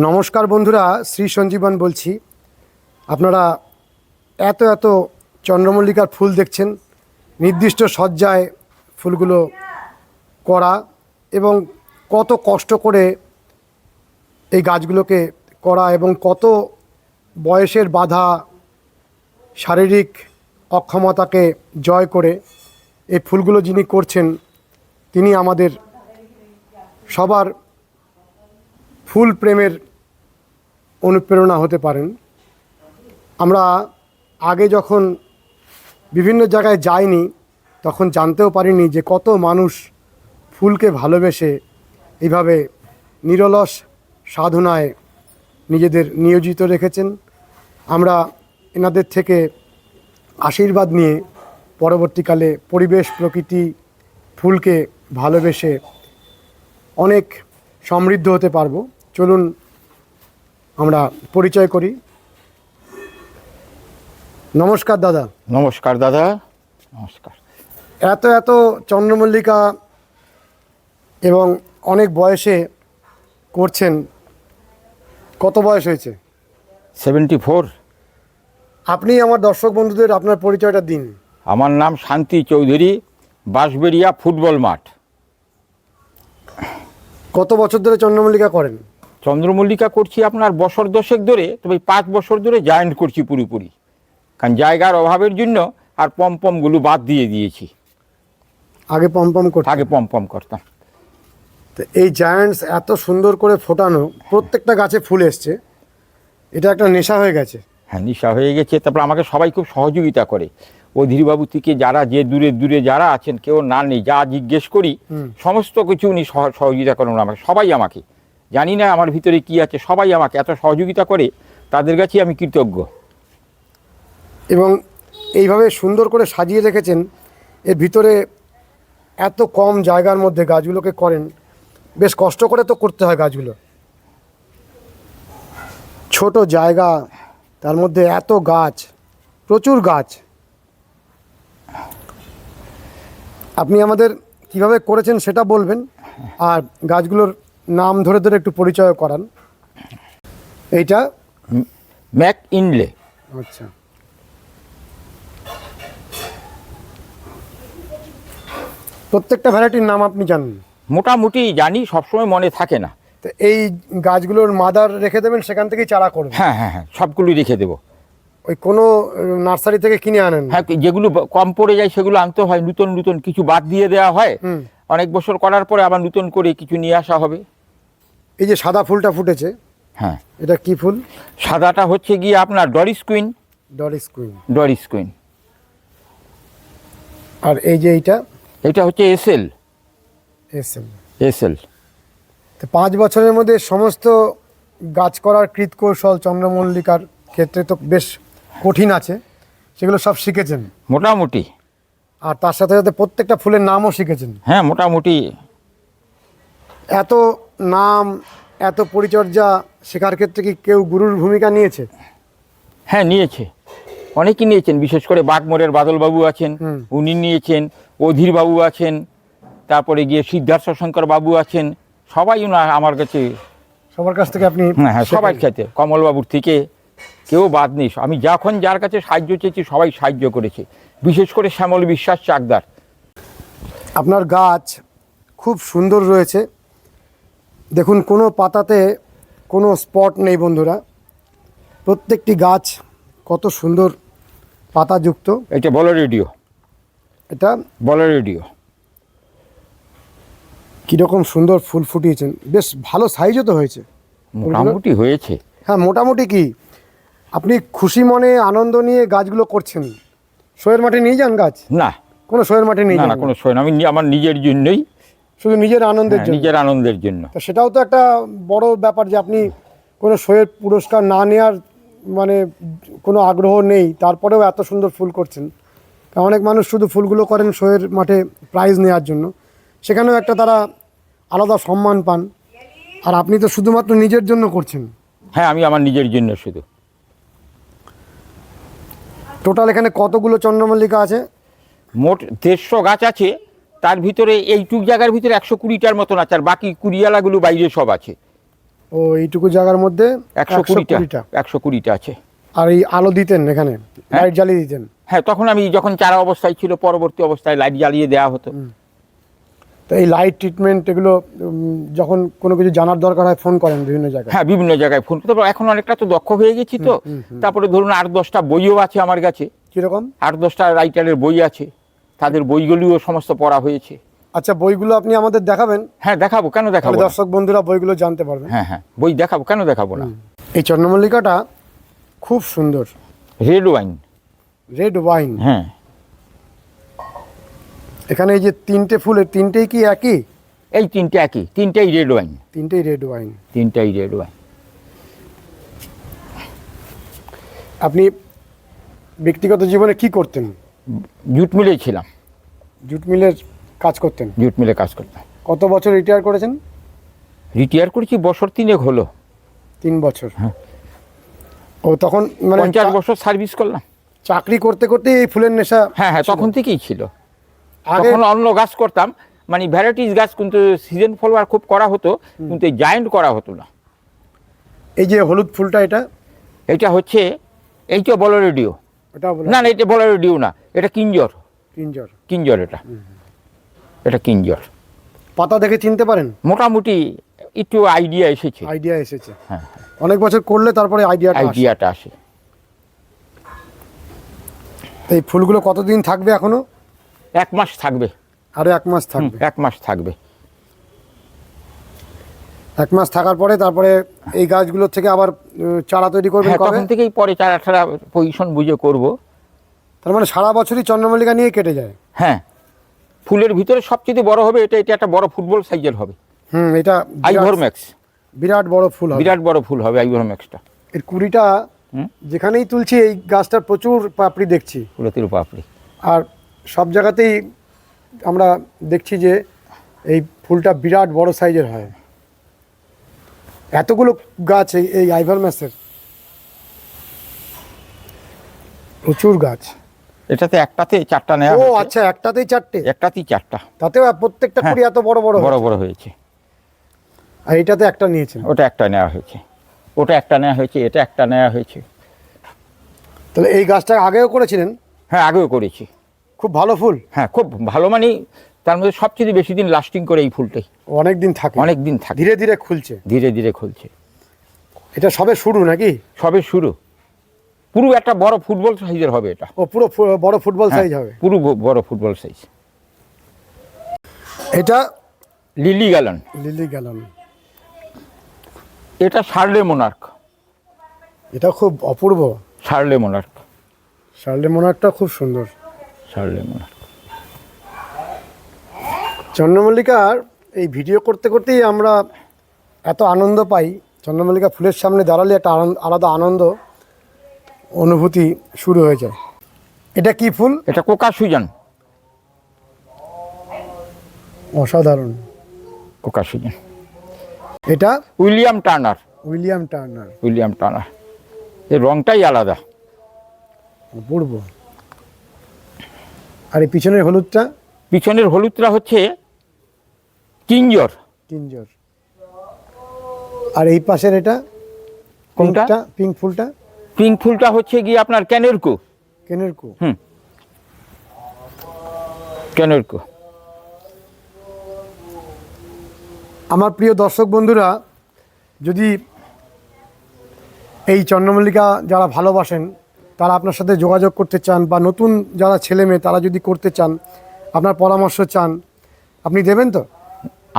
নমস্কার বন্ধুরা, শ্রী সঞ্জীবন বলছি। আপনারা এত এত চন্দ্রমল্লিকার ফুল দেখছেন, নির্দিষ্ট সজ্জায় ফুলগুলো করা এবং কত কষ্ট করে এই গাছগুলোকে করা এবং কত বয়সের বাধা শারীরিক অক্ষমতাকে জয় করে এই ফুলগুলো যিনি করছেন, তিনি আমাদের সবার ফুল প্রেমের অনুপ্রেরণা হতে পারেন। আমরা আগে যখন বিভিন্ন জায়গায় যাইনি, তখন জানতেও পারিনি যে কত মানুষ ফুলকে ভালোবেসে এইভাবে নিরলস সাধনায় নিজেদের নিয়োজিত রেখেছেন। আমরা এনাদের থেকে আশীর্বাদ নিয়ে পরবর্তীকালে পরিবেশ, প্রকৃতি, ফুলকে ভালোবেসে অনেক সমৃদ্ধ হতে পারব। চলুন আমরা পরিচয় করি। নমস্কার দাদা। নমস্কার দাদা। নমস্কার। এত এত চন্দ্রমল্লিকা এবং অনেক বয়সে করছেন। কত বয়স হয়েছে? সেভেন্টি ফোর আপনি আমার দর্শক বন্ধুদের আপনার পরিচয়টা দিন। আমার নাম শান্তি চৌধুরী বাঁশবেড়িয়া ফুটবল মাঠ। কত বছর ধরে চন্দ্রমল্লিকা করেন? চন্দ্রমল্লিকা করছি আপনার বছর দশেক ধরে তবে পাঁচ বছর ধরে জয়েন্ট করছি পুরোপুরি। কারণ জায়গার অভাবের জন্য আর পমপমগুলো বাদ দিয়ে দিয়েছি। আগে পম্পম করতে আগে পমপম করতাম। তো এই জায়ান্টস এত সুন্দর করে ফোটানো প্রত্যেকটা গাছে ফুল এসছে। এটা একটা নেশা হয়ে গেছে। হ্যাঁ নেশা হয়ে গেছে। তারপর আমাকে সবাই খুব সহযোগিতা করে। অধীরবাবু থেকে যারা যে দূরে দূরে যারা আছেন কেউ না নেই যা জিজ্ঞেস করি সমস্ত কিছু উনি সহ- সহযোগিতা করেন আমাকে। সবাই আমাকে। জানি না আমার ভিতরে কি আছে, সবাই আমাকে এত সহযোগিতা করে তাদের কাছেই আমি কৃতজ্ঞ। এবং এইভাবে সুন্দর করে সাজিয়ে রেখেছেন, এর ভিতরে এত কম জায়গার মধ্যে গাছগুলোকে করেন, বেশ কষ্ট করে তো করতে হয় গাছগুলো। ছোট জায়গা, তার মধ্যে এত গাছ, প্রচুর গাছ। আপনি আমাদের কীভাবে করেছেন সেটা বলবেন, আর গাছগুলোর নাম ধরে ধরে একটু পরিচয় করান। এইটা? ম্যাক ইনলে। আচ্ছা। প্রত্যেকটা ভ্যারাইটির নাম আপনি জানেন? মোটামুটি জানি সবসময় মনে থাকে না। তো এই গাছগুলোর মাদার রেখে দেবেন সেখান থেকেই চারা করবেন? হ্যাঁ হ্যাঁ হ্যাঁ সবগুলোই রেখে দেবো। ওই কোনো নার্সারি থেকে কিনে আনেন? হ্যাঁ যেগুলো কম পড়ে যায় সেগুলো আনতে হয়। নতুন নতুন কিছু বাদ দিয়ে দেওয়া হয়। অনেক বছর করার পরে আবার নতুন করে কিছু নিয়ে আসা হবে। এই যে সাদা ফুলটা ফুটেছে হ্যাঁ। এটা কি ফুল? সাদাটা হচ্ছে গিয়ে আপনার Doris Queen. Doris Queen. Doris Queen. আর এই যে এইটা? এটা হচ্ছে এসএল। SM SL. তো পাঁচ বছরের মধ্যে সমস্ত গাছ করার কৃত কৌশল চন্দ্রমল্লিকার ক্ষেত্রে তো বেশ কঠিন আছে সেগুলো সব শিখেছেন। মোটামুটি। আর তার সাথে সাথে প্রত্যেকটা ফুলের নামও শিখেছেন। হ্যাঁ মোটামুটি। এত নাম এত পরিচর্যা শেখার ক্ষেত্রে কি কেউ গুরুর ভূমিকা নিয়েছে? হ্যাঁ নিয়েছে। অনেকেই নিয়েছেন বিশেষ করে বাগমোড়ের বাদলবাবু আছেন। উনি নিয়েছেন অধীর বাবু আছেন তারপরে গিয়ে সিদ্ধার্থ শঙ্কর বাবু আছেন সবাই আমার কাছে সবার কাছ থেকে আপনি হ্যাঁ হ্যাঁ সবাই খেতে কমলবাবুর থেকে। কেউ বাদ নেই। আমি যখন যার কাছে সাহায্য চেয়েছি সবাই সাহায্য করেছে। বিশেষ করে শ্যামল বিশ্বাস চাকদার। আপনার গাছ খুব সুন্দর রয়েছে। দেখুন কোনো পাতাতে কোনো স্পট নেই বন্ধুরা। প্রত্যেকটি গাছ কত সুন্দর পাতাযুক্ত। এটা বলো রেডিও। এটা বলো রেডিও। কীরকম সুন্দর ফুল ফুটিয়েছেন। বেশ ভালো সাইজও তো হয়েছে। মোটামুটি হয়েছে। হ্যাঁ মোটামুটি কি? আপনি খুশি মনে আনন্দ নিয়ে গাছগুলো করছেন। শোয়ের মাঠে নিয়ে যান গাছ? না। কোনো শোয়ের মাঠে নিয়ে যান না কোনো না আমি আমার নিজের জন্যই। শুধু নিজের আনন্দের হ্যাঁ, জন্য? নিজের আনন্দের জন্য। তা সেটাও তো একটা বড় ব্যাপার যে আপনি কোনো শোয়ের পুরস্কার না নেওয়ার মানে কোনো আগ্রহ নেই তারপরেও এত সুন্দর ফুল করছেন। অনেক মানুষ শুধু ফুলগুলো করেন শোয়ের মাঠে প্রাইজ নেওয়ার জন্য। সেখানেও একটা তারা আলাদা সম্মান পান। আর আপনি তো শুধুমাত্র নিজের জন্য করছেন। হ্যাঁ আমি আমার নিজের জন্য শুধু। টোটাল এখানে কতগুলো চন্দ্রমল্লিকা আছে? মোট দেড়শো গাছ আছে। তার ভিতরে এইটুক জায়গার ভিতরে একশো কুড়িটার মতন আছে আর বাকি কুড়িয়ালাগুলো বাইরে সব আছে। ও এইটুকু জায়গার মধ্যে একশো কুড়িটা একশো কুড়িটা আছে। আর এই আলো দিতেন এখানে? হ্যাঁ। লাইট জ্বালিয়ে দিতেন? হ্যাঁ তখন আমি যখন চারা অবস্থায় ছিল পরবর্তী অবস্থায় লাইট জ্বালিয়ে দেওয়া হতো। তো এই লাইট ট্রিটমেন্ট এগুলো যখন কোনো কিছু জানার দরকার হয় ফোন করেন বিভিন্ন জায়গায়। হ্যাঁ বিভিন্ন জায়গায় ফোন করতে পারব। এখন অনেকটা তো দক্ষ হয়ে গেছি তো। তারপরে ধরুন আট দশটা বইও আছে আমার কাছে। কীরকম? আট দশটা রাইটারের বই আছে। তাদের বইগুলিও সমস্ত পড়া হয়েছে। আচ্ছা বইগুলো আপনি আমাদের দেখাবেন? হ্যাঁ দেখাবো। কেন দেখাবো দর্শক বন্ধুরা বইগুলো জানতে পারবেন হ্যাঁ হ্যাঁ। বই দেখাবো। কেন দেখাবো না? এই চন্দ্রমল্লিকাটা খুব সুন্দর। রেড ওয়াইন রেড ওয়াইন হ্যাঁ। এখানে এই যে তিনটে ফুলের তিনটেই কি একই? এই তিনটে একই তিনটেই রেড ওয়াইন তিনটেই রেড ওয়াইন তিনটেই রেড ওয়াইন আপনি ব্যক্তিগত জীবনে কি করতেন? জুট মিলে ছিলাম। জুট মিলের কাজ করতেন? জুট মিলে কাজ করতাম। কত বছর রিটায়ার করেছেন? রিটায়ার করেছি বছর তিনেক হলো। তিন বছর। হ্যাঁ। ও তখন মানে পঞ্চাশ বছর সার্ভিস করলাম। চাকরি করতে করতে এই ফুলের নেশা হ্যাঁ হ্যাঁ তখন থেকেই ছিল। তখন অন্য গাছ করতাম। মানে ভ্যারাইটিস গাছ কিন্তু সিজন ফলোয়ার খুব করা হতো কিন্তু এই জায়েন্ট করা হতো না। এই যে হলুদ ফুলটা এটা? এটা হচ্ছে এইটা বলো রেডিও না না এটা বলো রেডিও না এটা কিঞ্জর। কিঞ্জর। কিঞ্জর এটা। এটা কিঞ্জর। পাতা দেখে চিনতে পারেন? মোটামুটি একটু আইডিয়া এসেছে। আইডিয়া এসেছে। হ্যাঁ। অনেক বছর করলে তারপরে আইডিয়াটা আসে। আইডিয়াটা আসে। এই ফুলগুলো কতদিন থাকবে এখনও? এক মাস থাকবে। আরও এক মাস থাকবে। এক মাস থাকবে। এক মাস থাকার পরে তারপরে এই গাছগুলোর থেকে আবার চারা তৈরি করবেন হ্যাঁ তখন থেকেই পরে চারা টারা পজিশন বুঝে করব। তার মানে সারা বছরই চন্দ্রমল্লিকা নিয়ে কেটে যায়? হ্যাঁ ফুলের ভিতরে সবচেয়ে বড় হবে এটা এটা একটা বড় ফুটবল সাইজের হবে। হুম এটা আইভর বিরাট- ম্যাক্স বিরাট বড় ফুল হবে। বিরাট বড় ফুল হবে আইভর ম্যাক্সটা এর কুড়িটা যেখানেই তুলছি এই গাছটার প্রচুর পাপড়ি দেখছি। ফুলতির পাপড়ি আর সব জায়গাতেই আমরা দেখছি যে এই ফুলটা বিরাট বড় সাইজের হয়। এতগুলো গাছ এই আইভার ম্যাসের প্রচুর গাছ। এটাতে একটাতে চারটা নেওয়া ও আচ্ছা একটাতেই চারটে? একটাতেই চারটা। তাতেও প্রত্যেকটা হ্যাঁ। কুড়ি এত বড় বড় বড়। বড় হয়েছে। আর এটাতে একটা নিয়েছেন? ওটা একটা নেওয়া হয়েছে। ওটা একটা নেওয়া হয়েছে এটা একটা নেওয়া হয়েছে। তাহলে এই গাছটা আগেও করেছিলেন? হ্যাঁ আগেও করেছি। খুব ভালো ফুল। হ্যাঁ খুব ভালো মানে তার মধ্যে সবচেয়ে বেশি দিন লাস্টিং করে এই ফুলটাই। অনেক দিন থাকে। অনেক দিন থাকে। ধীরে ধীরে খুলছে। ধীরে ধীরে খুলছে। এটা সবে শুরু নাকি? সবে শুরু। পুরো একটা বড় ফুটবল সাইজের হবে এটা। ও পুরো বড় ফুটবল হ্যাঁ, সাইজ হবে। পুরো বড় ফুটবল সাইজ এটা? লিলি গ্যালন লিলি গ্যালন এটা শার্লে মোনার্ক এটা খুব অপূর্ব। শার্লে মোনার্ক শার্লে মোনার্কটা খুব সুন্দর। মোনার্ক চন্দ্রমল্লিকার এই ভিডিও করতে করতেই আমরা এত আনন্দ পাই। চন্দ্রমল্লিকা ফুলের সামনে দাঁড়ালে একটা আলাদা আনন্দ অনুভূতি শুরু হয়ে যায়। এটা কি ফুল? এটা কোকা সুজান। অসাধারণ। কোকা সুজন। এটা? William Turner. William Turner. William Turner. এর রংটাই আলাদা। পূর্ব আর এই পিছনের হলুদটা? পিছনের হলুদটা হচ্ছে কিঞ্জর। কিঞ্জর। আর এই পাশের এটা? কোনটা? পিঙ্ক ফুলটা? পিঙ্ক ফুলটা হচ্ছে গিয়ে আপনার ক্যানেরকো কেনের কু হুম। ক্যানেরকো আমার প্রিয় দর্শক বন্ধুরা যদি এই চন্দ্রমল্লিকা যারা ভালোবাসেন তারা আপনার সাথে যোগাযোগ করতে চান বা নতুন যারা ছেলে মেয়ে তারা যদি করতে চান আপনার পরামর্শ চান আপনি দেবেন তো?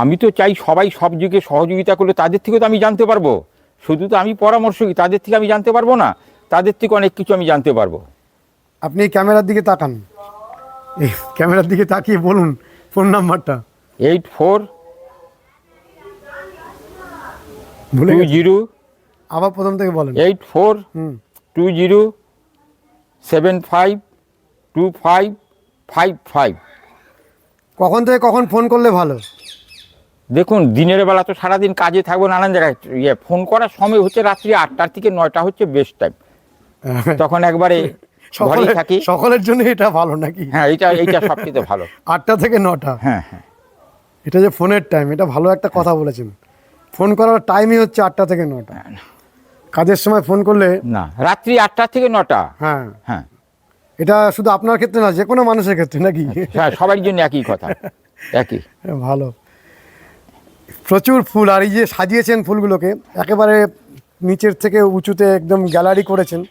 আমি তো চাই সবাই সব যুগে সহযোগিতা করলে তাদের থেকে তো আমি জানতে পারব। শুধু তো আমি পরামর্শ কি তাদের থেকে আমি জানতে পারব না? তাদের থেকে অনেক কিছু আমি জানতে পারব। আপনি ক্যামেরার দিকে তাকান। ক্যামেরার দিকে তাকিয়ে বলুন ফোন নাম্বারটা। এইট ফোর টু জিরো আবার প্রথম থেকে বলেন। Eight four hmm. Two zero seven five two five five five. কখন থেকে কখন ফোন করলে ভালো? দেখুন দিনের বেলা তো সারাদিন কাজে থাকব নানান জায়গায় ইয়ে ফোন করার সময় হচ্ছে রাত্রি আটটার থেকে নয়টা হচ্ছে বেস্ট টাইম তখন একবারে ঘরেই থাকি। সকলের জন্য এটা ভালো নাকি? হ্যাঁ এটা এইটা সবচেয়ে ভালো। আটটা থেকে নটা? হ্যাঁ হ্যাঁ। এটা যে ফোনের টাইম এটা ভালো একটা কথা বলেছেন। ফোন করার টাইমই হচ্ছে আটটা থেকে নটা। কাজের সময় ফোন করলে না রাত্রি আটটা থেকে নটা। হ্যাঁ। হ্যাঁ। এটা শুধু আপনার ক্ষেত্রে না যে কোনো মানুষের ক্ষেত্রে নাকি? হ্যাঁ সবার জন্য একই কথা একই। ভালো। প্রচুর ফুল আর এই যে সাজিয়েছেন ফুলগুলোকে একেবারে নিচের থেকে উঁচুতে একদম গ্যালারি করেছেন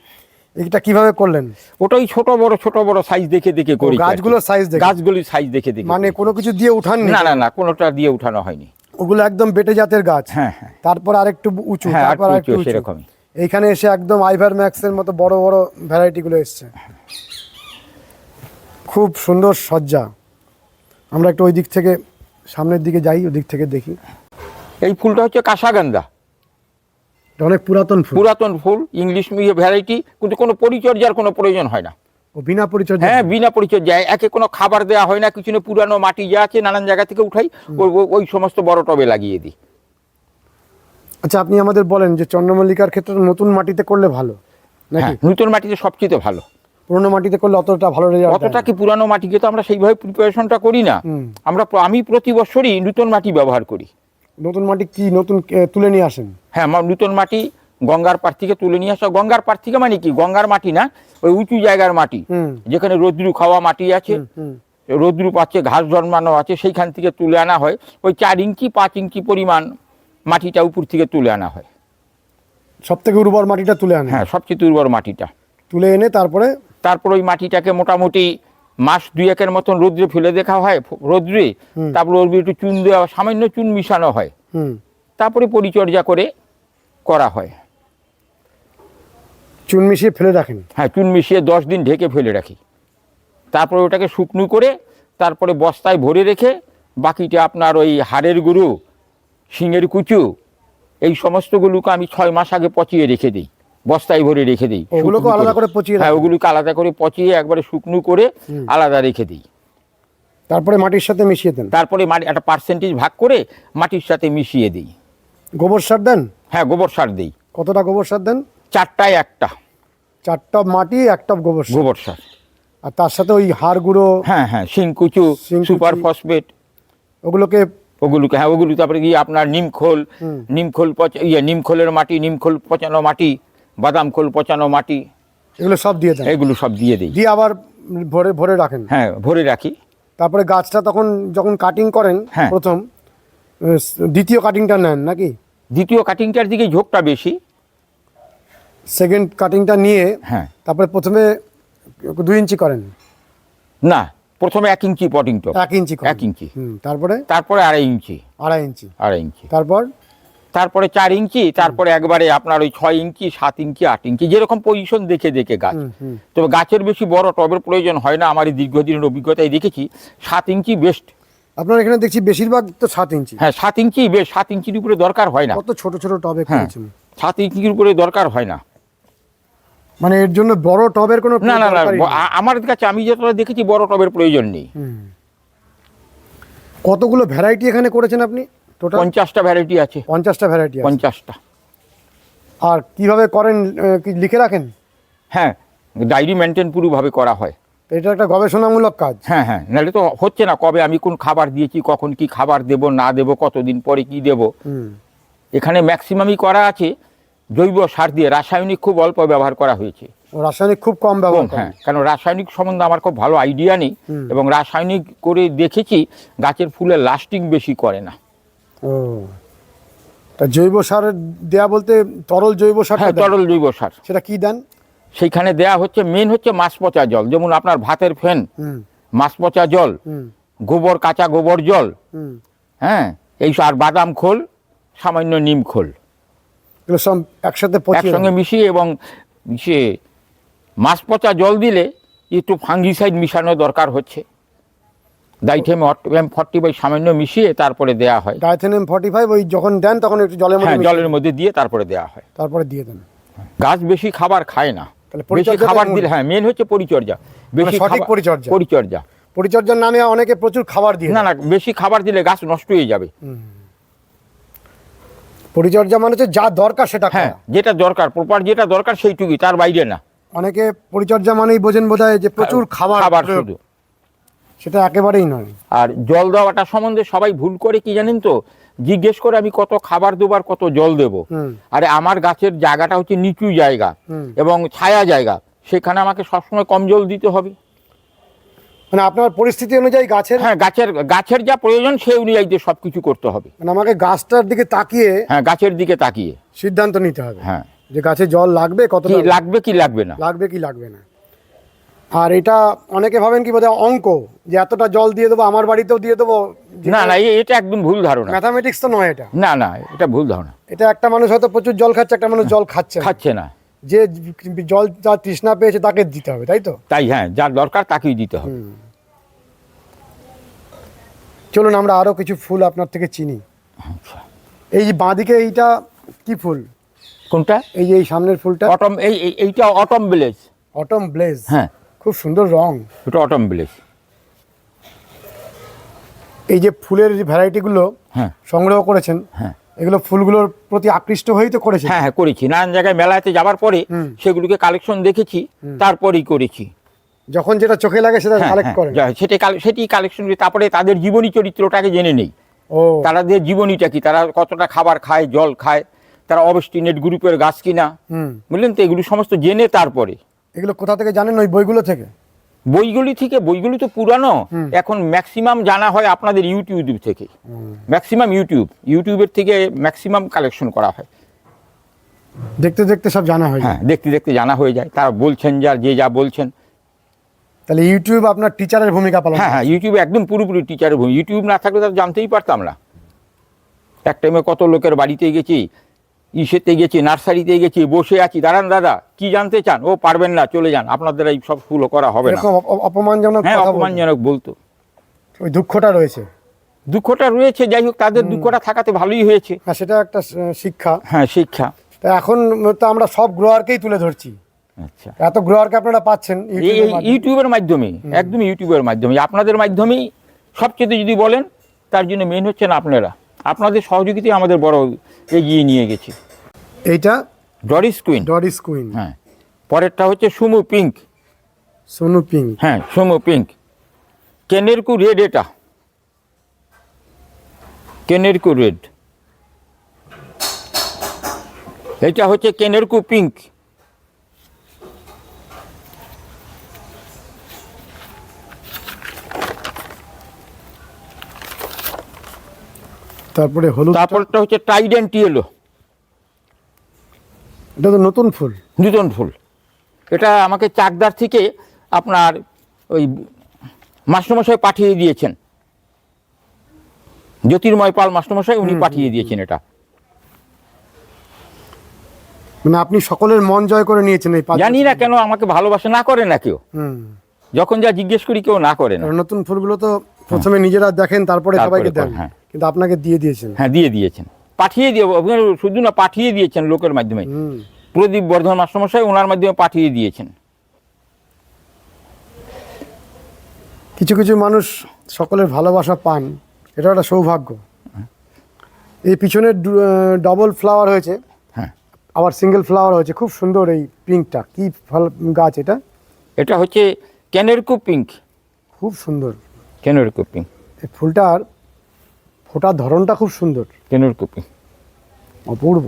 এটা কীভাবে করলেন? ওটাই ছোট বড় ছোট বড় সাইজ দেখে দেখে করি। গাছগুলোর সাইজ দেখে? গাছগুলির সাইজ দেখে দেখে মানে কোনো কিছু দিয়ে উঠান না না না কোনোটা দিয়ে উঠানো হয়নি। ওগুলো একদম বেটে জাতের গাছ। হ্যাঁ হ্যাঁ। তারপর আরেকটু উঁচু হ্যাঁ, তারপর আরেকটু উঁচু, উঁচু। এইখানে এসে একদম আইভার ম্যাক্সের মতো বড় বড় ভ্যারাইটিগুলো এসছে। খুব সুন্দর সজ্জা। আমরা একটু ওই দিক থেকে সামনের দিকে যাই ওই দিক থেকে দেখি। এই ফুলটা হচ্ছে কাঁসাগান্দা এটা অনেক পুরাতন ফুল। পুরাতন ফুল ইংলিশ ভ্যারাইটি কিন্তু কোনো পরিচর্যার কোনো প্রয়োজন হয় না। বিনা পরিচর্যা হ্যাঁ বিনা পরিচর্যায়। একে কোনো খাবার দেওয়া হয় না কিছু না পুরানো মাটি যা আছে নানান জায়গা থেকে উঠাই ওই সমস্ত বড় টবে লাগিয়ে দিই। আচ্ছা আপনি আমাদের বলেন যে চন্দ্রমল্লিকার ক্ষেত্রে নতুন মাটিতে করলে ভালো নাকি? হ্যাঁ নতুন মাটিতে সবচেয়ে ভালো। পুরোনো মাটিতে করলে অতটা ভালো রেজাল্ট অতটা কি পুরানো মাটিকে তো আমরা সেইভাবে প্রিপারেশনটা করি না। আমরা আমি প্রতি বছরই নতুন মাটি ব্যবহার করি। নতুন মাটি কি নতুন তুলে নিয়ে আসেন? হ্যাঁ আমার নতুন মাটি গঙ্গার পাড় থেকে তুলে নিয়ে আসা। গঙ্গার পাড় থেকে মানে কি? গঙ্গার মাটি না ওই উঁচু জায়গার মাটি। যেখানে রোদ্রু খাওয়া মাটি আছে রোদ্রু পাচ্ছে ঘাস জন্মানো আছে সেইখান থেকে তুলে আনা হয়। ওই চার ইঞ্চি পাঁচ ইঞ্চি পরিমাণ মাটিটা উপর থেকে তুলে আনা হয়। সব থেকে উর্বর মাটিটা তুলে আনে? হ্যাঁ সবচেয়ে উর্বর মাটিটা। তুলে এনে তারপরে? তারপর ওই মাটিটাকে মোটামুটি মাস দুই একের মতন রোদ্রে ফেলে দেখা হয় রোদ্রে। তারপর ওর একটু চুন দেওয়া সামান্য চুন মিশানো হয়। তারপরে পরিচর্যা করে করা হয়। চুন মিশিয়ে ফেলে রাখেন। হ্যাঁ চুন মিশিয়ে দশ দিন ঢেকে ফেলে রাখি। তারপরে ওটাকে শুকনো করে তারপরে বস্তায় ভরে রেখে বাকিটা আপনার ওই হাড়ের গুঁড়ো শিঙের কুচু এই সমস্তগুলোকে আমি ছয় মাস আগে পচিয়ে রেখে দিই। বস্তায় ভরে রেখে দিই ওগুলোকে আলাদা করে পচিয়ে হ্যাঁ ওগুলোকে আলাদা করে পচিয়ে একবারে শুকনো করে আলাদা রেখে দিই। তারপরে মাটির সাথে মিশিয়ে দেন। তারপরে মাটি একটা পার্সেন্টেজ ভাগ করে মাটির সাথে মিশিয়ে দিই। গোবর সার দেন? হ্যাঁ গোবর সার দিই। কতটা গোবর সার দেন? চারটায় একটা। চারটা মাটি একটা গোবর গোবর সার। আর তার সাথে ওই হাড় গুঁড়ো হ্যাঁ হ্যাঁ শিংকুচু। Super phosphate. ওগুলোকে ওগুলোকে হ্যাঁ ওগুলো তারপরে গিয়ে আপনার নিমখোল নিমখোল পচা ইয়ে নিমখোলের মাটি নিমখোল পচানো মাটি বাদাম খোল পচানো মাটি। এগুলো সব দিয়ে দেয় এগুলো সব দিয়ে দিই। দিয়ে আবার ভরে ভরে রাখেন। হ্যাঁ ভরে রাখি। তারপরে গাছটা তখন যখন কাটিং করেন হ্যাঁ। প্রথম দ্বিতীয় কাটিংটা নেন নাকি? দ্বিতীয় কাটিংটার দিকে ঝোঁকটা বেশি। সেকেন্ড কাটিংটা নিয়ে হ্যাঁ। তারপরে প্রথমে দুই ইঞ্চি করেন। না প্রথমে এক ইঞ্চি পটিং টপ এক ইঞ্চি এক ইঞ্চি। তারপরে? তারপরে আড়াই ইঞ্চি। আড়াই ইঞ্চি। আড়াই ইঞ্চি। তারপর? তারপরে চার ইঞ্চি তারপরে একবারে আপনার ওই ছয় ইঞ্চি সাত ইঞ্চি আট ইঞ্চি যেরকম পজিশন দেখে দেখে গাছ। তবে গাছের বেশি বড় টবের প্রয়োজন হয় না আমার এই দীর্ঘদিনের অভিজ্ঞতায় দেখেছি সাত ইঞ্চি বেস্ট আপনার এখানে দেখছি বেশিরভাগ তো সাত ইঞ্চি। হ্যাঁ সাত ইঞ্চি বেশ সাত ইঞ্চির উপরে দরকার হয় না। কত ছোট ছোট টবে হ্যাঁ সাত ইঞ্চির উপরে দরকার হয় না। মানে এর জন্য বড় টবের কোনো না না না আমার কাছে আমি যতটা দেখেছি বড় টবের প্রয়োজন নেই। কতগুলো ভ্যারাইটি এখানে করেছেন আপনি? টোটাল পঞ্চাশটা ভ্যারাইটি আছে। পঞ্চাশটা ভ্যারাইটি পঞ্চাশটা। আর কীভাবে করেন কি লিখে রাখেন? হ্যাঁ ডায়েরি মেনটেন পুরোভাবে করা হয়। এটা একটা গবেষণামূলক কাজ। হ্যাঁ হ্যাঁ নাহলে তো হচ্ছে না কবে আমি কোন খাবার দিয়েছি কখন কি খাবার দেব না দেব কতদিন পরে কি দেব। এখানে ম্যাক্সিমামই করা আছে জৈব সার দিয়ে রাসায়নিক খুব অল্প ব্যবহার করা হয়েছে। রাসায়নিক খুব কম ব্যবহার হ্যাঁ কারণ রাসায়নিক সম্বন্ধে আমার খুব ভালো আইডিয়া নেই এবং রাসায়নিক করে দেখেছি গাছের ফুলের লাস্টিং বেশি করে না। ও তা জৈব সার দেয়া বলতে তরল জৈব সার হ্যাঁ তরল জৈব সার। সেটা কি দেন? সেইখানে দেয়া হচ্ছে মেন হচ্ছে মাছ পচা জল। যেমন আপনার ভাতের ফেন মাছ পচা জল গোবর কাঁচা গোবর জল হ্যাঁ এই আর বাদাম খোল সামান্য নিম খোল। এগুলো সব একসাথে একসঙ্গে মিশিয়ে এবং সে মাছ পচা জল দিলে একটু ফাঙ্গিসাইড মিশানো দরকার হচ্ছে। ডাইথেম এম ফর্টি বাই সামান্য মিশিয়ে তারপরে দেওয়া হয়। ডাইথেনিয়াম ফর্টি ফাইভ ওই যখন দেন তখন একটু জলের মধ্যে হ্যাঁ জলের মধ্যে দিয়ে তারপরে দেয়া হয়। তারপরে দিয়ে দেন। গাছ বেশি খাবার খায় না। তাহলে বেশি খাবার দিলে হ্যাঁ মেন হচ্ছে পরিচর্যা। বেশি সঠিক পরিচর্যা। পরিচর্যা। পরিচর্যার নামে অনেকে প্রচুর খাবার দিয়ে না না বেশি খাবার দিলে গাছ নষ্ট হয়ে যাবে। পরিচর্যা মানে হচ্ছে যা দরকার সেটা হ্যাঁ যেটা দরকার প্রপার যেটা দরকার সেইটুকুই তার বাইরে না। অনেকে পরিচর্যা মানেই বোঝেন বোধহয় যে প্রচুর খাবার খাবার। শুধু। সেটা একেবারেই নয়। আর জল দেওয়াটা সম্বন্ধে সবাই ভুল করে কি জানেন তো? জিজ্ঞেস করে আমি কত খাবার দেবো আর কত জল দেবো। আরে আমার গাছের জায়গাটা হচ্ছে নিচু জায়গা এবং ছায়া জায়গা। সেখানে আমাকে সবসময় কম জল দিতে হবে। মানে আপনার পরিস্থিতি অনুযায়ী গাছের হ্যাঁ গাছের গাছের যা প্রয়োজন সেই অনুযায়ী দিয়ে সব কিছু করতে হবে। মানে আমাকে গাছটার দিকে তাকিয়ে হ্যাঁ গাছের দিকে তাকিয়ে। সিদ্ধান্ত নিতে হবে। হ্যাঁ। যে গাছে জল লাগবে কত লাগবে কি লাগবে না? লাগবে কি লাগবে না। আর এটা অনেকে ভাবেন কি বোধহয় অঙ্ক যে এতটা জল দিয়ে দেবো আমার বাড়িতেও দিয়ে দেবো। না না এটা একদম ভুল ধারণা। ম্যাথামেটিক্স তো নয় এটা। না না এটা ভুল ধারণা। এটা একটা মানুষ হয়তো প্রচুর জল খাচ্ছে একটা মানুষ জল খাচ্ছে খাচ্ছে না। যে জল যা তৃষ্ণা পেয়েছে তাকে দিতে হবে তাই তো? তাই হ্যাঁ যার দরকার তাকেই দিতে হবে। চলুন আমরা আরও কিছু ফুল আপনার থেকে চিনি। আচ্ছা। এই যে বাঁদিকে এইটা কি ফুল? কোনটা? এই যে এই সামনের ফুলটা? অটম এই এই- এইটা অটম ভিলেজ অটম ব্লেজ। হ্যাঁ। খুব সুন্দর রং। এটা অটম ভিলেজ এই যে ফুলের যে ভ্যারাইটিগুলো হ্যাঁ। সংগ্রহ করেছেন। হ্যাঁ। এগুলো ফুলগুলোর প্রতি আকৃষ্ট হয়েই তো করেছেন হ্যাঁ হ্যাঁ করেছি। নানান জায়গায় মেলাতে যাবার পরে সেগুলোকে কালেকশন দেখেছি তারপরেই করেছি। যখন যেটা চোখে লাগে সেটা হ্যাঁ, কালেক্ট হ্যাঁ, করেন সেটাই সেটি কালেকশন তারপরে তাদের জীবনী চরিত্রটাকে জেনে নেই। ও। তাদের জীবনীটা কি তারা কতটা খাবার খায় জল খায় তারা অবস্টিনেট গ্রুপের গাছ কিনা বুঝলেন তো? এগুলো সমস্ত জেনে তারপরে। এগুলো কোথা থেকে জানেন ওই বইগুলো থেকে? বইগুলি থেকে বইগুলি তো পুরানো এখন ম্যাক্সিমাম জানা হয় আপনাদের ইউটিউব থেকে। ম্যাক্সিমাম ইউটিউব ইউটিউবের থেকে ম্যাক্সিমাম কালেকশন করা হয়। দেখতে দেখতে সব জানা হয় হ্যাঁ দেখতে দেখতে জানা হয়ে যায়। তারা বলছেন যা যে যা বলছেন। তাহলে ইউটিউব আপনার টিচারের ভূমিকা পালন হ্যাঁ হ্যাঁ ইউটিউবে একদম পুরোপুরি টিচারের ভূমি ইউটিউব না থাকলে তারা জানতেই পারতাম না। এক টাইমে কত লোকের বাড়িতে গেছি ইসেতে গেছি নার্সারিতে গেছি বসে আছি। দাঁড়ান দাদা কি জানতে চান? ও পারবেন না চলে যান। আপনাদের এই সব ফুলও করা হবে না। অপমানজনক হ্যাঁ বলতো। অপমানজনক বলতো। ওই দুঃখটা রয়েছে। দুঃখটা রয়েছে যাই হোক তাদের দুঃখটা থাকাতে ভালোই হয়েছে। হ্যাঁ সেটা একটা শিক্ষা। হ্যাঁ শিক্ষা। তা এখন তো আমরা সব গ্রোয়ারকেই তুলে ধরছি। আচ্ছা। এত গ্রোয়ারকে আপনারা পাচ্ছেন ইউটিউবের মাধ্যমে। একদম ইউটিউবের মাধ্যমে। আপনাদের মাধ্যমেই সবচেয়ে যদি বলেন তার জন্য মেন হচ্ছেন আপনারা। আপনাদের সহযোগিতায় আমাদের বড় এগিয়ে নিয়ে গেছি। এইটা ডরিস কুইন ডরিস কুইন হ্যাঁ। পরেরটা হচ্ছে সুমু পিঙ্ক। সোনু পিঙ্ক। হ্যাঁ সোমু পিঙ্ক। কেনেরকু রেড এটা? কেনেরকু রেড? এটা হচ্ছে কেনেরকু পিঙ্ক। তারপরে হলুদ তারপরটা হচ্ছে টাইডেন্ট ইয়েলো এটা তো নতুন ফুল। নূতন ফুল। এটা আমাকে চাকদার থেকে আপনার ওই মাস্টারমশাই পাঠিয়ে দিয়েছেন। জ্যোতির্ময় পাল মাস্টারমশাই উনি পাঠিয়ে দিয়েছেন এটা। মানে আপনি সকলের মন জয় করে নিয়েছেন এই জানি না কেন আমাকে ভালোবাসে না করে না কেউ। যখন যা জিজ্ঞেস করি কেউ না করে না। নতুন ফুলগুলো তো প্রথমে নিজেরা দেখেন তারপরে সবাইকে দেন করেন, হ্যাঁ। কিন্তু আপনাকে দিয়ে দিয়েছেন। হ্যাঁ দিয়ে দিয়েছেন। পাঠিয়ে দিয়ে শুধু না পাঠিয়ে দিয়েছেন লোকের মাধ্যমে। প্রদীপ বর্ধমান মাস্টারমশাই ওনার মাধ্যমে পাঠিয়ে দিয়েছেন। কিছু কিছু মানুষ সকলের ভালোবাসা পান এটা একটা সৌভাগ্য। এই পিছনে ডবল ফ্লাওয়ার হয়েছে। হ্যাঁ। আবার সিঙ্গেল ফ্লাওয়ার হয়েছে। খুব সুন্দর এই পিঙ্কটা কি ফল গাছ এটা? এটা হচ্ছে ক্যানেরকু পিঙ্ক খুব সুন্দর। ক্যানেরকু পিঙ্ক এই ফুলটার ফোটার ধরনটা খুব সুন্দর। ক্যানেরকু পিঙ্ক অপূর্ব।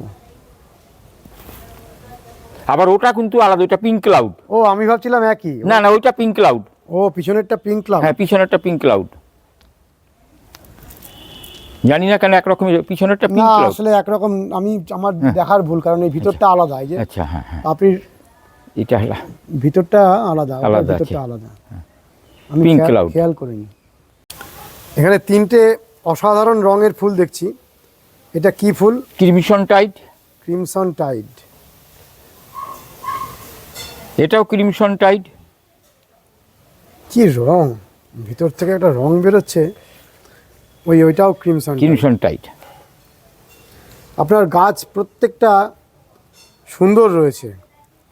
আবার ওটা কিন্তু আলাদা ওটা পিঙ্ক ক্লাউড ও আমি ভাবছিলাম একই। না না ওইটা পিঙ্ক ক্লাউড ও পিছনেরটা পিঙ্ক ক্লাউড হ্যাঁ পিছনেরটা পিঙ্ক ক্লাউড জানি না কেন একরকমের পিছনেরটা পিঙ্ক ক্লাউড আসলে একরকম আমি আমার দেখার ভুল কারণ এই ভিতরটা আলাদা এই যে আচ্ছা হ্যাঁ হ্যাঁ। আপনি এটা হলো ভিতরটা আলাদা আলাদা ভিতরটা। আলাদা। আমি Pink খেয়াল- cloud। খেয়াল করিনি। এখানে তিনটে অসাধারণ রঙের ফুল দেখছি। এটা কি ফুল? Crimson tide. Crimson tide. এটাও ক্রিমিশন টাইড। কি রং? ভিতর থেকে একটা রং বেরোচ্ছে। ওই ওইটাও ক্রিমসন ক্রিমিশন টাইড। আপনার গাছ প্রত্যেকটা সুন্দর রয়েছে।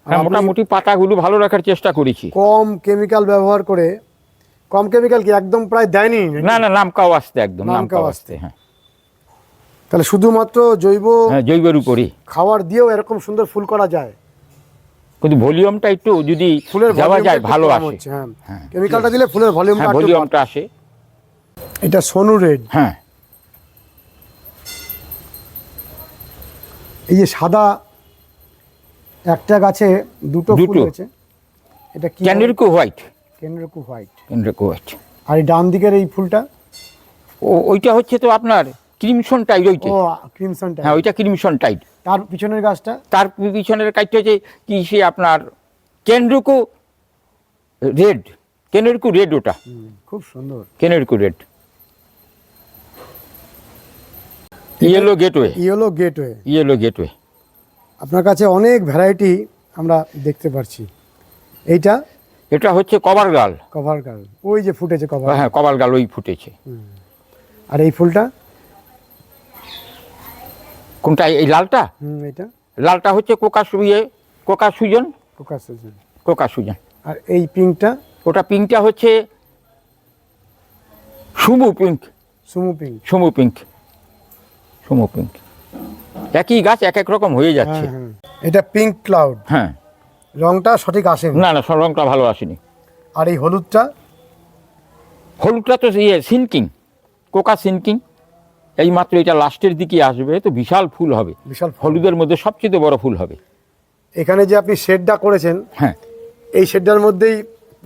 হ্যাঁ মোটামুটি পাতাগুলো ভালো রাখার চেষ্টা করেছি। কম কেমিক্যাল ব্যবহার করে কম কেমিক্যাল কি একদম প্রায় দেয়নি? না না নামকাও আসতে একদম নামকাও আসতে। হ্যাঁ। তাহলে শুধুমাত্র জৈব হ্যাঁ জৈবের উপরই। খাবার দিয়েও এরকম সুন্দর ফুল করা যায়? কিন্তু ভলিউমটা একটু যদি ফুলের দেওয়া যায় ভালো আসে। হ্যাঁ। কেমিক্যালটা দিলে ফুলের ভলিউমটা হ্যাঁ ভলিউমটা আসে। এটা সোনু রেড। হ্যাঁ। এই যে সাদা একটা গাছে দুটো ফুল। হয়েছে। এটা কি ক্যান্ডেলকো হোয়াইট কেন্দ্রকু হোয়াইট। ক্যান্ডেলকো হোয়াইট। আর এই ডান দিকের এই ফুলটা? ও ওইটা হচ্ছে তো আপনার ক্রিমসন টাইড ওইটা? ও ক্রিমসনটা হ্যাঁ ওইটা ক্রিমসন টাইড। তার পিছনের গাছটা? তার পিছনের কাজটা হচ্ছে কি সে আপনার কেন্দ্রকো রেড। কেনেরকু রেড ওটা। খুব সুন্দর। কেনেরকু red. Yellow gateway. Yellow gateway. Yellow gateway. আপনার কাছে অনেক ভ্যারাইটি আমরা দেখতে পাচ্ছি এইটা এটা হচ্ছে কভার গার্ল কভার গার্ল ওই যে ফুটেছে কভার হ্যাঁ কভার গার্ল ওই ফুটেছে। আর এই ফুলটা? কোনটা এই লালটা? হুম এটা? লালটা হচ্ছে কোকা সুইয়ে কোকা সুজন? কোকা সুজন। কোকা সুজন। আর এই পিঙ্কটা? ওটা পিঙ্কটা হচ্ছে সুমু পিঙ্ক। সুমু পিঙ্ক। সুমু পিঙ্ক। সুমু পিঙ্ক। একই গাছ এক এক রকম হয়ে যাচ্ছে। হ্যাঁ হ্যাঁ। এটা পিঙ্ক ক্লাউড। হ্যাঁ। রংটা সঠিক আসেনি। না না রংটা ভালো আসেনি। আর এই হলুদটা? হলুদটা তো ইয়ে সিনকিং কোকা সিনকিং এই মাত্র এটা লাস্টের দিকে আসবে তো বিশাল ফুল হবে। বিশাল হলুদের মধ্যে সবচেয়ে বড় ফুল হবে। এখানে যে আপনি শেডটা করেছেন হ্যাঁ। এই শেডটার মধ্যেই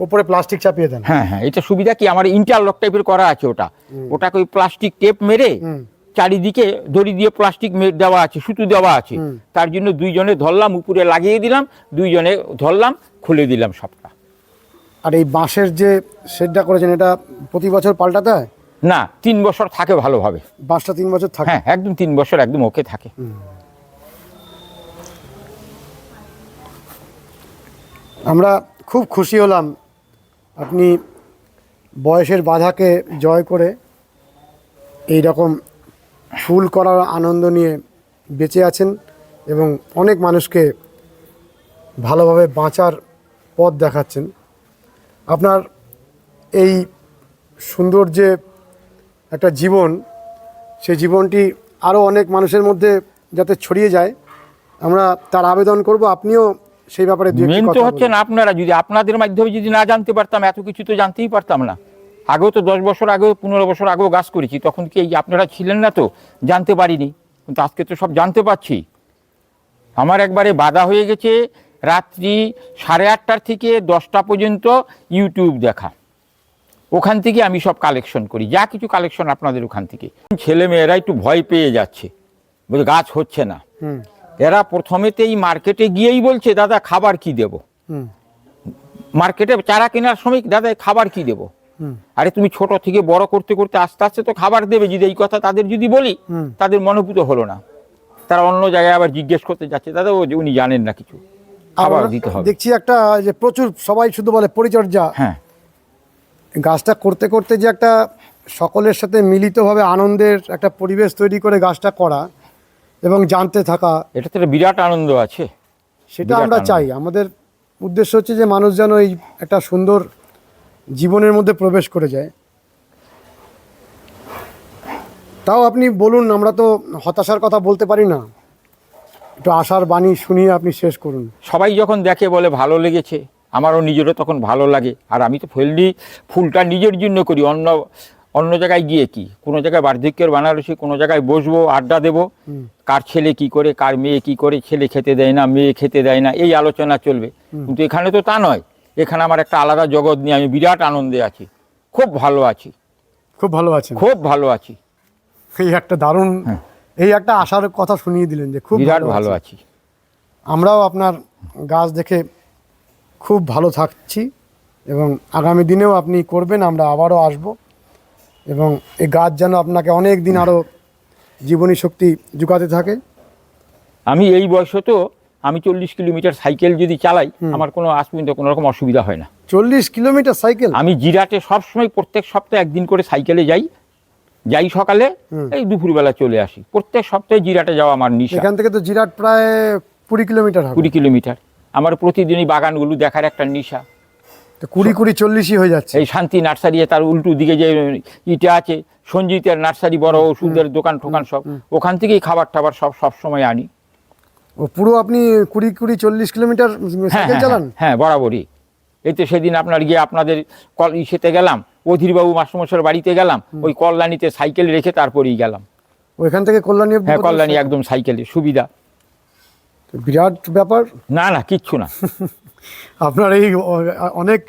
উপরে প্লাস্টিক চাপিয়ে দেন। হ্যাঁ হ্যাঁ এটা সুবিধা কি? আমার ইন্টারলক টাইপের করা আছে ওটা। ওটাকে ওই প্লাস্টিক টেপ মেরে। চারিদিকে দড়ি দিয়ে প্লাস্টিক দেওয়া আছে সুতো দেওয়া আছে। তার জন্য দুইজনে ধরলাম উপরে লাগিয়ে দিলাম দুইজনে ধরলাম খুলে দিলাম সবটা। আর এই বাঁশের যে শেডটা করেছেন এটা প্রতি বছর পাল্টাতে হয়? না তিন বছর থাকে ভালোভাবে। বাঁশটা তিন বছর থাকে? হ্যাঁ একদম তিন বছর একদম ওকে থাকে। আমরা খুব খুশি হলাম আপনি বয়সের বাধাকে জয় করে এই রকম ফুল করার আনন্দ নিয়ে বেঁচে আছেন এবং অনেক মানুষকে ভালোভাবে বাঁচার পথ দেখাচ্ছেন। আপনার এই সুন্দর যে একটা জীবন সেই জীবনটি আরও অনেক মানুষের মধ্যে যাতে ছড়িয়ে যায় আমরা তার আবেদন করব। আপনিও সেই ব্যাপারে দু একটি মেন তো কথা হচ্ছে বলুন। না আপনারা। যদি আপনাদের মাধ্যমে যদি না জানতে পারতাম এত কিছু তো জানতেই পারতাম না। আগেও তো দশ বছর আগেও পনেরো বছর আগেও গাছ করেছি তখন কি এই আপনারা ছিলেন না তো? জানতে পারিনি। কিন্তু আজকে তো সব জানতে পারছি। আমার একবারে বাধা হয়ে গেছে রাত্রি সাড়ে আটটার থেকে দশটা পর্যন্ত ইউটিউব দেখা। ওখান থেকে আমি সব কালেকশন করি যা কিছু কালেকশন আপনাদের ওখান থেকে। ছেলে মেয়েরা একটু ভয় পেয়ে যাচ্ছে বলে গাছ হচ্ছে না। এরা প্রথমেতেই মার্কেটে গিয়েই বলছে দাদা খাবার কি দেব? মার্কেটে চারা কেনার সময় দাদা খাবার কি দেব? আরে তুমি ছোট থেকে বড় করতে করতে আস্তে আস্তে তো খাবার দেবে যদি এই কথা তাদের যদি বলি। তাদের মনোভূত হলো না। তারা অন্য জায়গায় আবার জিজ্ঞেস করতে যাচ্ছে যে উনি জানেন না কিছু খাবার দিতে হবে। দেখছি একটা যে প্রচুর সবাই শুধু বলে পরিচর্যা। হ্যাঁ। গাছটা করতে করতে যে একটা সকলের সাথে মিলিতভাবে আনন্দের একটা পরিবেশ তৈরি করে গাছটা করা এবং জানতে থাকা। এটা তো একটা বিরাট আনন্দ আছে। সেটা আমরা চাই। আমাদের উদ্দেশ্য হচ্ছে যে মানুষ যেন এই একটা সুন্দর জীবনের মধ্যে প্রবেশ করে যায়। তাও আপনি বলুন আমরা তো হতাশার কথা বলতে পারি না। একটু আশার বাণী শুনিয়ে আপনি শেষ করুন। সবাই যখন দেখে বলে ভালো লেগেছে আমারও নিজেরও তখন ভালো লাগে। আর আমি তো ফেললি ফুলটা নিজের জন্য করি অন্য অন্য জায়গায় গিয়ে কি? কোনো জায়গায় বার্ধক্যের বানারসি কোনো জায়গায় বসবো আড্ডা দেবো। কার ছেলে কি করে কার মেয়ে কি করে ছেলে খেতে দেয় না মেয়ে খেতে দেয় না এই আলোচনা চলবে। কিন্তু এখানে তো তা নয়। এখানে আমার একটা আলাদা জগৎ নিয়ে আমি বিরাট আনন্দে আছি। খুব ভালো আছি। খুব ভালো আছি খুব ভালো আছি। এই একটা দারুণ হ্যাঁ। এই একটা আশার কথা শুনিয়ে দিলেন যে খুব বিরাট ভালো আছি। আছি। আমরাও আপনার গাছ দেখে খুব ভালো থাকছি এবং আগামী দিনেও আপনি করবেন আমরা আবারও আসব এবং এই গাছ যেন আপনাকে অনেক দিন আরও জীবনী শক্তি জুগাতে থাকে। আমি এই বয়সে তো আমি চল্লিশ কিলোমিটার সাইকেল যদি চালাই আমার কোনো আজ পর্যন্ত কোনো রকম অসুবিধা হয় না। চল্লিশ কিলোমিটার সাইকেল? আমি জিরাটে সবসময় প্রত্যেক সপ্তাহে একদিন করে সাইকেলে যাই যাই সকালে এই দুপুরবেলা চলে আসি। প্রত্যেক সপ্তাহে জিরাটে যাওয়া আমার নিশা। এখান থেকে তো জিরাট প্রায় কুড়ি কিলোমিটার কুড়ি কিলোমিটার। আমার প্রতিদিনই বাগানগুলো দেখার একটা নিশা। তো কুড়ি কুড়ি চল্লিশই হয়ে যাচ্ছে। এই শান্তি নার্সারি তার উল্টো দিকে যে ইটা আছে সঞ্জিতের নার্সারি বড় ওষুধের দোকান টোকান সব ওখান থেকেই খাবার টাবার সব সব সময় আনি। ও পুরো আপনি কুড়ি কুড়ি চল্লিশ কিলোমিটার হ্যাঁ সাইকেল হ্যাঁ, চালান? হ্যাঁ বরাবরই। এই তো সেদিন আপনার গিয়ে আপনাদের কল ইসেতে গেলাম অধীরবাবু মাস্টারমশার বাড়িতে গেলাম ওই কল্যাণীতে সাইকেল রেখে তারপরেই গেলাম। ওইখান থেকে কল্যাণী হ্যাঁ কল্যাণী একদম সাইকেলে সুবিধা। বিরাট ব্যাপার। না না কিচ্ছু না। আপনার এই অনেক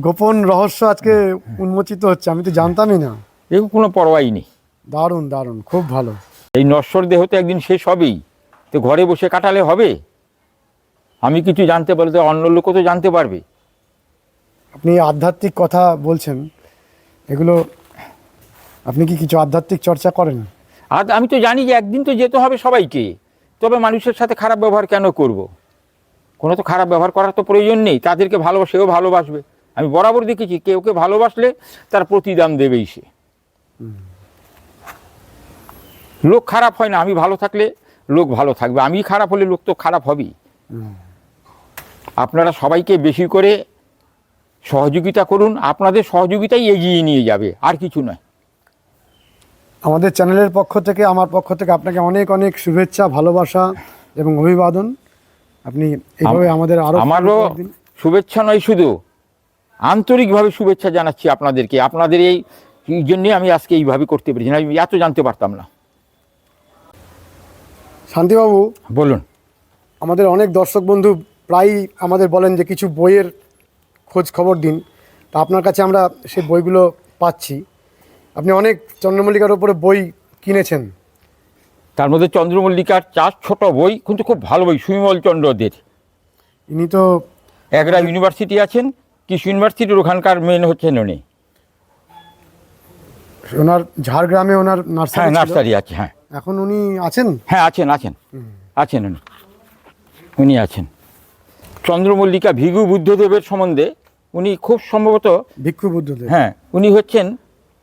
গোপন রহস্য আজকে উন্মোচিত হচ্ছে আমি তো জানতামই না। এরকম কোনো পরোয়াই নেই। দারুণ দারুণ খুব ভালো। এই নশ্বর দেহ তো একদিন শেষ হবেই। তো ঘরে বসে কাটালে হবে? আমি কিছু জানতে পারলে তো অন্য লোকও তো জানতে পারবে। আপনি আধ্যাত্মিক কথা বলছেন এগুলো আপনি কি কিছু আধ্যাত্মিক চর্চা করেন? আর আমি তো জানি যে একদিন তো যেতে হবে সবাইকে তবে মানুষের সাথে খারাপ ব্যবহার কেন করব। কোনো তো খারাপ ব্যবহার করার তো প্রয়োজন নেই তাদেরকে ভালোবাসেও ভালোবাসবে। আমি বরাবর দেখেছি কেউকে ভালোবাসলে তার প্রতিদান দেবেই সে। লোক খারাপ হয় না আমি ভালো থাকলে লোক ভালো থাকবে। আমি খারাপ হলে লোক তো খারাপ হবেই। আপনারা সবাইকে বেশি করে সহযোগিতা করুন। আপনাদের সহযোগিতাই এগিয়ে নিয়ে যাবে আর কিছু নয়। আমাদের চ্যানেলের পক্ষ থেকে আমার পক্ষ থেকে আপনাকে অনেক অনেক শুভেচ্ছা ভালোবাসা এবং অভিবাদন। আপনি এইভাবে আমাদের আরও আমারও শুভেচ্ছা নয় শুধু আন্তরিকভাবে শুভেচ্ছা জানাচ্ছি আপনাদেরকে। আপনাদের এই জন্যে আমি আজকে এইভাবে করতে পেরেছি। আমি এত জানতে পারতাম না। শান্তিবাবু বলুন। আমাদের অনেক দর্শক বন্ধু প্রায়ই আমাদের বলেন যে কিছু বইয়ের খোঁজ খবর দিন। তা আপনার কাছে আমরা সেই বইগুলো পাচ্ছি। আপনি অনেক চন্দ্রমল্লিকার উপরে বই কিনেছেন। তার মধ্যে চন্দ্রমল্লিকার চার ছোট বই কিন্তু খুব ভালো বই সুবিমল চন্দ্রদের। ইনি তো একরা ইউনিভার্সিটি আছেন কৃষি ইউনিভার্সিটির ওখানকার মেন হচ্ছেন উনি। ওনার ঝাড়গ্রামে ওনার হ্যাঁ নার্সারি নার্সারি আছে হ্যাঁ। এখন উনি আছেন? হ্যাঁ আছেন আছেন। আছেন উনি। উনি আছেন। চন্দ্রমল্লিকা ভিগু বুদ্ধদেবের সম্বন্ধে উনি খুব সম্ভবত ভিক্ষু বুদ্ধদেব। হ্যাঁ উনি হচ্ছেন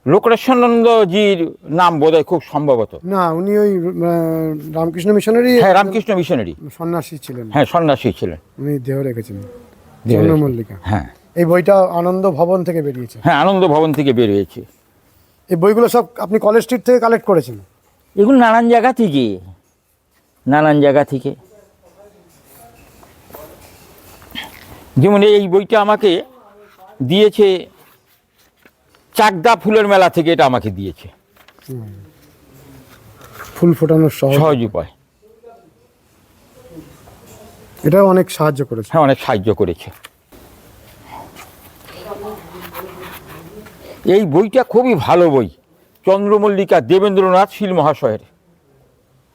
লোকরেশানন্দজির নাম বোধহয় খুব সম্ভবত। না উনি ওই রামকৃষ্ণ মিশনারি হ্যাঁ রামকৃষ্ণ মিশনারি সন্ন্যাসী ছিলেন। হ্যাঁ সন্ন্যাসী ছিলেন। উনি দেহ রেখেছেন। চন্দ্রমল্লিকা। হ্যাঁ। এই বইটা আনন্দ ভবন থেকে বেরিয়েছে। হ্যাঁ আনন্দ ভবন থেকে বেরিয়েছে। এই বইগুলো সব আপনি কলেজ স্ট্রিট থেকে কালেক্ট করেছেন? এগুলো নানান জায়গা থেকে। নানান জায়গা থেকে। যেমন এই বইটা আমাকে দিয়েছে চাকদা ফুলের মেলা থেকে এটা আমাকে দিয়েছে। ফুল ফোটানোর সহজ উপায়। এটাও অনেক সাহায্য করেছে। হ্যাঁ অনেক সাহায্য করেছে। এই বইটা খুবই ভালো বই। চন্দ্রমল্লিকা দেবেন্দ্রনাথ শীল মহাশয়ের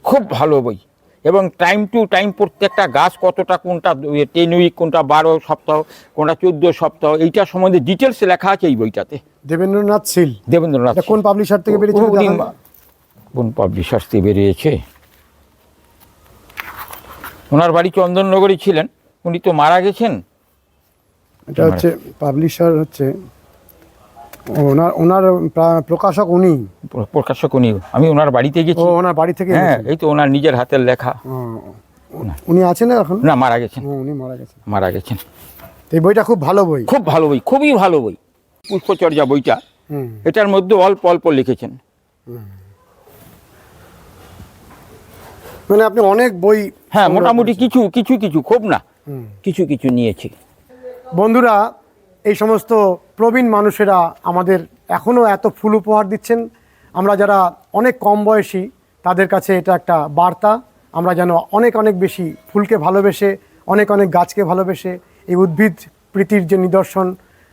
খুব ভালো বই এবং টাইম টু টাইম প্রত্যেকটা গাছ কতটা কোনটা টেন উইক কোনটা বারো সপ্তাহ কোনটা চোদ্দ সপ্তাহ এইটা সম্বন্ধে ডিটেলস লেখা আছে এই বইটাতে দেবেন্দ্রনাথ শীল দেবেন্দ্রনাথ কোন পাবলিশার থেকে বেরিয়েছে কোন পাবলিশার্স থেকে বেরিয়েছে ওনার বাড়ি চন্দননগরী ছিলেন উনি তো মারা গেছেন এটা হচ্ছে পাবলিশার হচ্ছে ওনার ওনার প্রকাশক উনি। প্রকাশক উনি। আমি ওনার বাড়িতে গেছি। ওনার বাড়ি থেকে হ্যাঁ এই তো ওনার নিজের হাতের লেখা। উনি আছেন এখন? না মারা গেছেন। উনি মারা গেছেন। মারা গেছেন। এই বইটা খুব ভালো বই। খুব ভালো বই খুবই ভালো বই। পুষ্পচর্যা বইটা। হুম। এটার মধ্যে অল্প অল্প লিখেছেন। মানে আপনি অনেক বই হ্যাঁ মোটামুটি কিছু কিছু কিছু খুব না। কিছু কিছু নিয়েছি। বন্ধুরা এই সমস্ত প্রবীণ মানুষেরা আমাদের এখনও এত ফুল উপহার দিচ্ছেন। আমরা যারা অনেক কম বয়সী, তাদের কাছে এটা একটা বার্তা। আমরা যেন অনেক অনেক বেশি ফুলকে ভালোবেসে, অনেক অনেক গাছকে ভালোবেসে এই উদ্ভিদ প্রীতির যে নিদর্শন,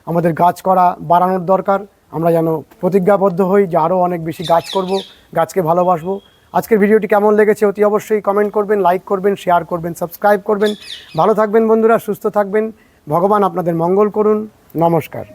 আমাদের গাছ করা বাড়ানোর দরকার। আমরা যেন প্রতিজ্ঞাবদ্ধ হই যে আরও অনেক বেশি গাছ করব, গাছকে ভালোবাসবো। আজকের ভিডিওটি কেমন লেগেছে অতি অবশ্যই কমেন্ট করবেন লাইক করবেন শেয়ার করবেন সাবস্ক্রাইব করবেন। ভালো থাকবেন বন্ধুরা, সুস্থ থাকবেন। ভগবান আপনাদের মঙ্গল করুন। নমস্কার।